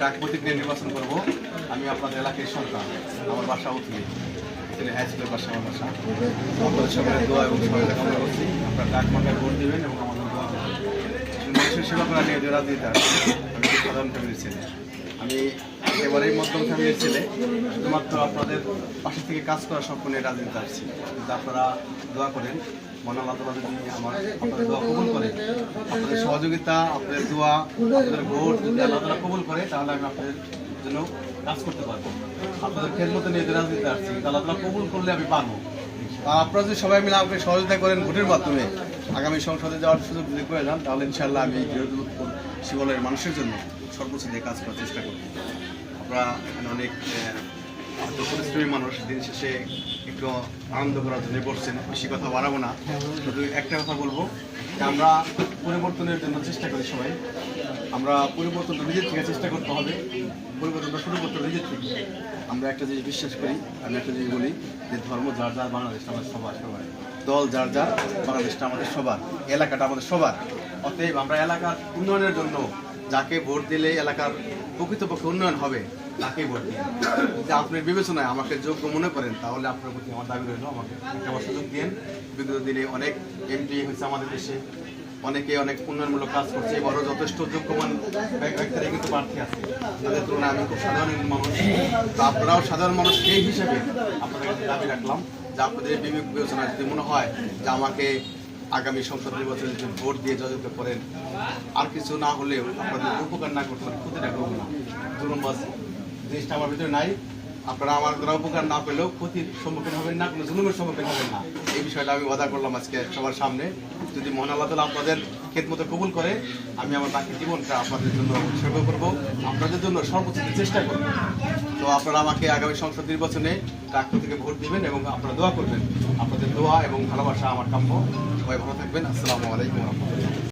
ডাক প্রতীক নির্বাচন করব। আমি আপনাদের এলাকায় সন্তান, আমার বাসা উঠলি তিনি হাই স্কুলের পাশে আমার বাসা। আপনাদের সবাই দোয়া এবং সবাই কামনা করছি। আপনারা ডাক মার্কায় ভোট দেবেন এবং আমাদের দোয়া করবেন। সেবা করা নিয়ে যে রাজনীতি আমি সাধারণ ফ্যামিলির ছেলে। আমি একেবারেই মধ্যম ফ্যামিলির ছেলে। শুধুমাত্র আপনাদের পাশে থেকে কাজ করা স্বপ্ন নিয়ে রাজনীতি আসছি। কিন্তু আপনারা দোয়া করেন মন আল্লাহ যদি আমার আপনাদের দোয়া কবুল করে। আপনাদের সহযোগিতা, আপনাদের দোয়া, আপনাদের ভোট যদি আল্লাহ কবুল করে, তাহলে আমি আপনাদের জন্য কাজ করতে পারব। আপনাদের খেদমতো নিয়ে রাজনীতি আসছি আল্লাহ তালা কবুল করলে আমি পারব। আপনারা যদি সবাই মিলে আমাকে সহযোগিতা করেন ভোটের মাধ্যমে, আগামী সংসদে যাওয়ার সুযোগ যদি করে যান তাহলে ইনশাল্লাহ আমি শিবলের মানুষের জন্য সর্বোচ্চ কাজ করার চেষ্টা করব। আমরা অনেক পরিশ্রমী মানুষ দিন শেষে একটু আনন্দ করার জন্য বসছেন, বেশি কথা বাড়াবো না। শুধু একটা কথা বলব যে আমরা পরিবর্তনের জন্য চেষ্টা করি সবাই। আমরা পরিবর্তনটা নিজের থেকে চেষ্টা করতে হবে। পরিবর্তনটা শুরু করতে হবে নিজের থেকে। আমরা একটা জিনিস বিশ্বাস করি, আমি একটা জিনিস বলি যে ধর্ম যার যার বাংলাদেশটা আমাদের সবার সবার। দল যার যার, বাংলাদেশটা আমাদের সবার, এলাকাটা আমাদের সবার। অতএব আমরা এলাকার উন্নয়নের জন্য যাকে ভোট দিলে এলাকার প্রকৃতপক্ষে উন্নয়ন হবে তাকেই ভোট দিন। যদি আপনার বিবেচনায় আমাকে যোগ্য মনে করেন, তাহলে আপনার প্রতি আমার দাবি রইল, আমাকে একটা বার সুযোগ দিন বিগত দিনে অনেক এমপি হয়েছে আমাদের দেশে, অনেকে অনেক উন্নয়নমূলক কাজ করছে এবারও যথেষ্ট যোগ্যমান ব্যক- ব্যক্তিরা কিন্তু প্রার্থী আছে। তাদের তুলনায় আমি খুব সাধারণ মানুষ। তো আপনারাও সাধারণ মানুষ সেই হিসেবে আপনাদের দাবি রাখলাম, যে আপনাদের বিবেক বিবেচনায় যদি মনে হয় যে আমাকে আগামী সংসদ নির্বাচনে যদি ভোট দিয়ে জয়যুক্ত করেন, আর কিছু না হলেও আপনাদের উপকার না করতে পারে, ক্ষতিটা করব না। জুলুমবাজ জিনিসটা আমার ভিতরে নাই, আপনারা আমার দ্বারা উপকার না পেলেও ক্ষতির সম্মুখীন হবেন না, কোনো জুলুমের সম্মুখীন হবেন না। এই বিষয়টা আমি ওয়াদা করলাম আজকে সবার সামনে। যদি মহান আল্লাহ তালা আপনাদের ক্ষেত মতো কবুল করে আমি আমার বাকি জীবনটা আপনাদের জন্য উৎসর্গ করব। আপনাদের জন্য সর্বোচ্চ চেষ্টা করব। তো আপনারা আমাকে আগামী সংসদ নির্বাচনে ডাক্তার থেকে ভোট দিবেন এবং আপনারা দোয়া করবেন। আপনাদের দোয়া এবং ভালোবাসা আমার কাম্য। সবাই ভালো থাকবেন। আসসালামু আলাইকুম রহমতুল্লাহ।